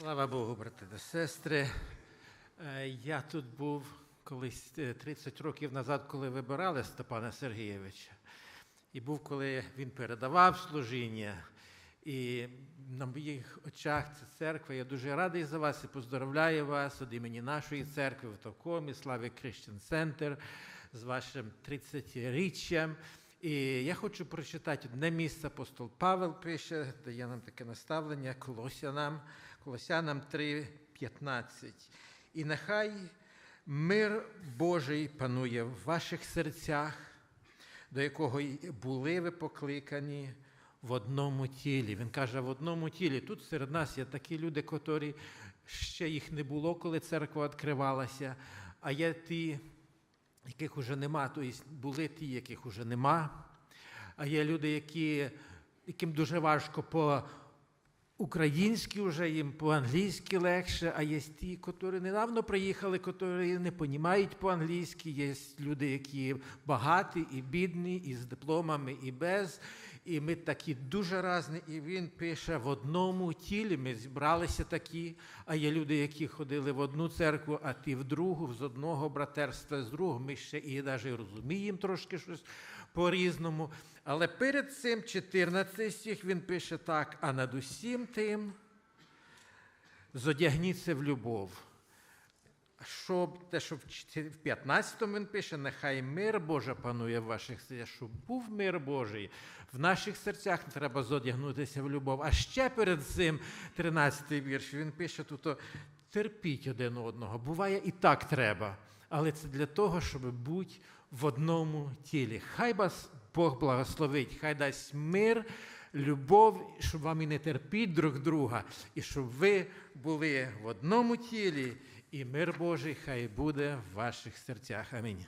Слава Богу, брати та сестри. Е, Я тут був колись е, 30 років назад, коли вибирали Степана Сергійовича. І був, коли він передавав служіння. І на моїх очах це церква. Я дуже радий за вас і поздоровляю вас від імені нашої церкви в Товкомі, Слави Christian Center з вашим 30-річчям. І я хочу прочитати одне місце. Апостол Павел пише, дає нам таке наставлення Колосянам, Колосянам 3,15. І нехай мир Божий панує в ваших серцях, до якого були ви покликані в одному тілі. Він каже, в одному тілі. Тут серед нас є такі люди, котрі ще їх не було, коли церква відкривалася, а є ті, яких уже нема, тобто були ті, яких уже нема. А є люди, які, яким дуже важко по українськи вже, їм по-англійськи легше, а є ті, які недавно приїхали, які не розуміють по-англійськи. Є люди, які багаті і бідні, і з дипломами, і без. І ми такі дуже різні. І він пише в одному тілі. Ми зібралися такі, а є люди, які ходили в одну церкву, а ті в другу, з одного братерства, з другого. Ми ще і навіть розуміємо трошки щось по-різному. Але перед цим 14 стих він пише так: а над усім тим зодягніться в любов. Щоб те, що в 15-му він пише, нехай мир Божий панує в ваших серцях, щоб був мир Божий. В наших серцях треба зодягнутися в любов. А ще перед цим 13-й вірш він пише тут: терпіть один одного. Буває і так треба. Але це для того, щоб бути в одному тілі. Хай вас Бог благословить, хай дасть мир, любов, щоб вам і не терпіть друг друга, і щоб ви були в одному тілі, і мир Божий хай буде в ваших серцях. Амінь.